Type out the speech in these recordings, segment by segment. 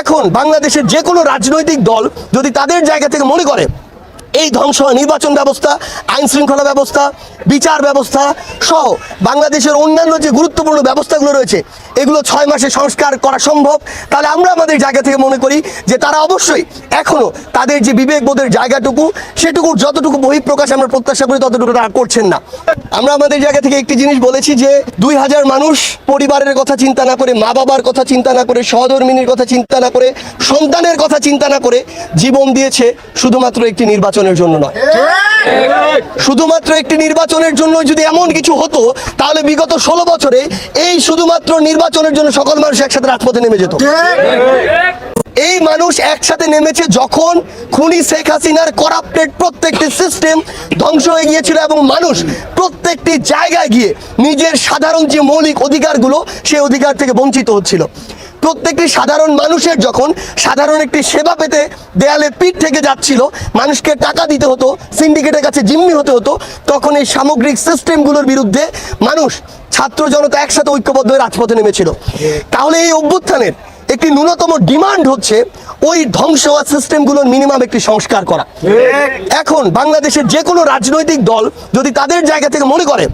এখন বাংলাদেশের যে কোনো রাজনৈতিক দল যদি তাদের জায়গা থেকে মনে করে এই ধ্বংস, নির্বাচন ব্যবস্থা, আইন শৃঙ্খলা ব্যবস্থা, বিচার ব্যবস্থা সহ বাংলাদেশের অন্যান্য যে গুরুত্বপূর্ণ ব্যবস্থাগুলো রয়েছে, এগুলো ছয় মাসে সংস্কার করা সম্ভব। তাহলে আমরা আমাদের জায়গা থেকে মনে করি যে তারা অবশ্যই এখনও তাদের যে বিবেকবোধের জায়গাটুকু, সেটুকুর যতটুকু বহিঃপ্রকাশ আমরা প্রত্যাশা করি, ততটুকু তারা করছেন না। আমরা আমাদের জায়গা থেকে একটি জিনিস বলেছি যে, দুই হাজার মানুষ পরিবারের কথা চিন্তা না করে মা বাবার কথা চিন্তা না করে, সহধর্মিনীর কথা চিন্তা না করে, সন্তানের কথা চিন্তা না করে জীবন দিয়েছে শুধুমাত্র একটি নির্বাচনের জন্য নয়। শুধুমাত্র একটি নির্বাচনের জন্য যদি এমন কিছু হতো, তাহলে বিগত ষোলো বছরে এই শুধুমাত্র নির্বাচনের জন্য সকল মানুষ একসাথে রাজপথে নেমে যেত। এই মানুষ একসাথে নেমেছে যখন খুনি শেখ হাসিনার করাপ্টেড প্রত্যেকটি সিস্টেম ধ্বংস হয়ে গিয়েছিল এবং মানুষ প্রত্যেকটি জায়গায় গিয়ে নিজের সাধারণ যে মৌলিক অধিকারগুলো, সেই অধিকার থেকে বঞ্চিত হচ্ছিল। প্রত্যেকটি সাধারণ মানুষের যখন সাধারণ একটি সেবা পেতে দেয়ালে পিঠ থেকে যাচ্ছিল, মানুষকে টাকা দিতে হতো সিন্ডিকেটের কাছে জিম্মি হতে হতো, তখন এই সামগ্রিক সিস্টেমগুলোর বিরুদ্ধে মানুষ, ছাত্র জনতা একসাথে ঐক্যবদ্ধ হয়ে রাজপথে নেমেছিল। তাহলে এই অভ্যুত্থানের একটি ন্যূনতম ডিমান্ড হচ্ছে ওই ধ্বংস হওয়া সিস্টেমগুলোর মিনিমাম একটি সংস্কার করা। এখন বাংলাদেশের যে কোনো রাজনৈতিক দল যদি তাদের জায়গা থেকে মনে করে,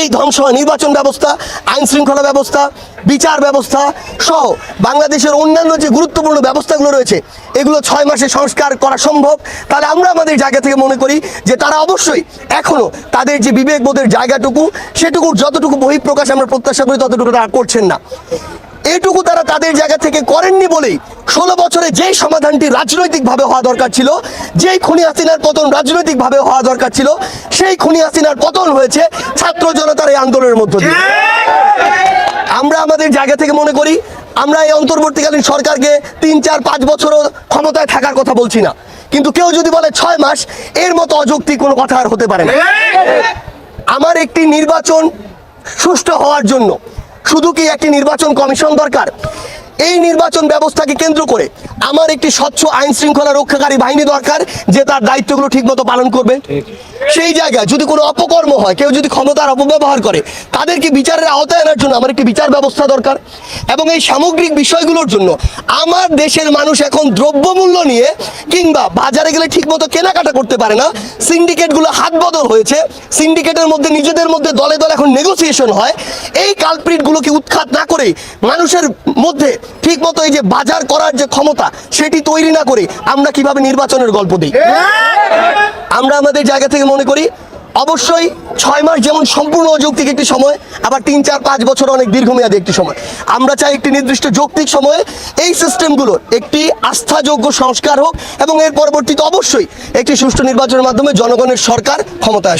এই ধ্বংস নির্বাচন ব্যবস্থা আইন শৃঙ্খলা ব্যবস্থা বিচার ব্যবস্থা সহ বাংলাদেশের অন্যান্য যে গুরুত্বপূর্ণ ব্যবস্থাগুলো রয়েছে, এগুলো ছয় মাসে সংস্কার করা সম্ভব। তাহলে আমরা আমাদের জায়গা থেকে মনে করি যে তারা অবশ্যই এখনও তাদের যে বিবেকবোধের জায়গাটুকু, সেটুকুর যতটুকু বহিঃপ্রকাশ আমরা প্রত্যাশা করি, ততটুকু তারা করছেন না। এটুকু তারা তাদের জায়গা থেকে করেননি বলেই ষোলো বছরে যেই সমাধানটি রাজনৈতিকভাবে হওয়া দরকার ছিল, যেই খুনি হাসিনার পতন রাজনৈতিকভাবে হওয়া দরকার ছিল, সেই খুনি হাসিনার পতন হয়েছে ছাত্র জনতার এই আন্দোলনের মধ্য দিয়ে। আমরা আমাদের জায়গা থেকে মনে করি, আমরা এই অন্তর্বর্তীকালীন সরকারকে তিন, চার, পাঁচ বছরও ক্ষমতায় থাকার কথা বলছি না। কিন্তু কেউ যদি বলে ছয় মাস, এর মতো অযৌক্তিক কোনো কথা আর হতে পারে না। আমার একটি নির্বাচন সুষ্ঠু হওয়ার জন্য, শুধু কি একটি নির্বাচন কমিশন দরকার? এই নির্বাচন ব্যবস্থাকে কেন্দ্র করে আমার একটি স্বচ্ছ আইন শৃঙ্খলা রক্ষাকারী বাহিনী দরকার, যে তার দায়িত্বগুলো ঠিকমতো পালন করবে। সেই জায়গায় যদি কোনো অপকর্ম হয়, কেউ যদি ক্ষমতার অপব্যবহার করে, তাদেরকে বিচারের আওতায় আনার জন্য আমার একটি বিচার ব্যবস্থা দরকার। এবং এই সামগ্রিক বিষয়গুলোর জন্য আমার দেশের মানুষ এখন দ্রব্যমূল্য নিয়ে কিংবা বাজারে গেলে ঠিকমতো কেনাকাটা করতে পারে না। সিন্ডিকেটগুলো হাত বদল হয়েছে। সিন্ডিকেটের মধ্যে নিজেদের মধ্যে দলে দলে এখন নেগোসিয়েশন হয়। এই কালপ্রিটগুলোকে উৎখাত না করে মানুষের মধ্যে ঠিকমতো এই যে বাজার করার যে ক্ষমতা সেটি তৈরি না করে আমরা কীভাবে নির্বাচনের গল্প দিই? আমরা আমাদের জায়গা থেকে মনে করি অবশ্যই ছয় মাস যেমন সম্পূর্ণ অযৌক্তিক একটি সময় আবার তিন চার পাঁচ বছর অনেক দীর্ঘমেয়াদী একটি সময়। আমরা চাই একটি নির্দিষ্ট যৌক্তিক সময়ে এই সিস্টেমগুলোর একটি আস্থাযোগ্য সংস্কার হোক এবং এর পরবর্তীতে অবশ্যই একটি সুষ্ঠু নির্বাচনের মাধ্যমে জনগণের সরকার ক্ষমতা আসুক।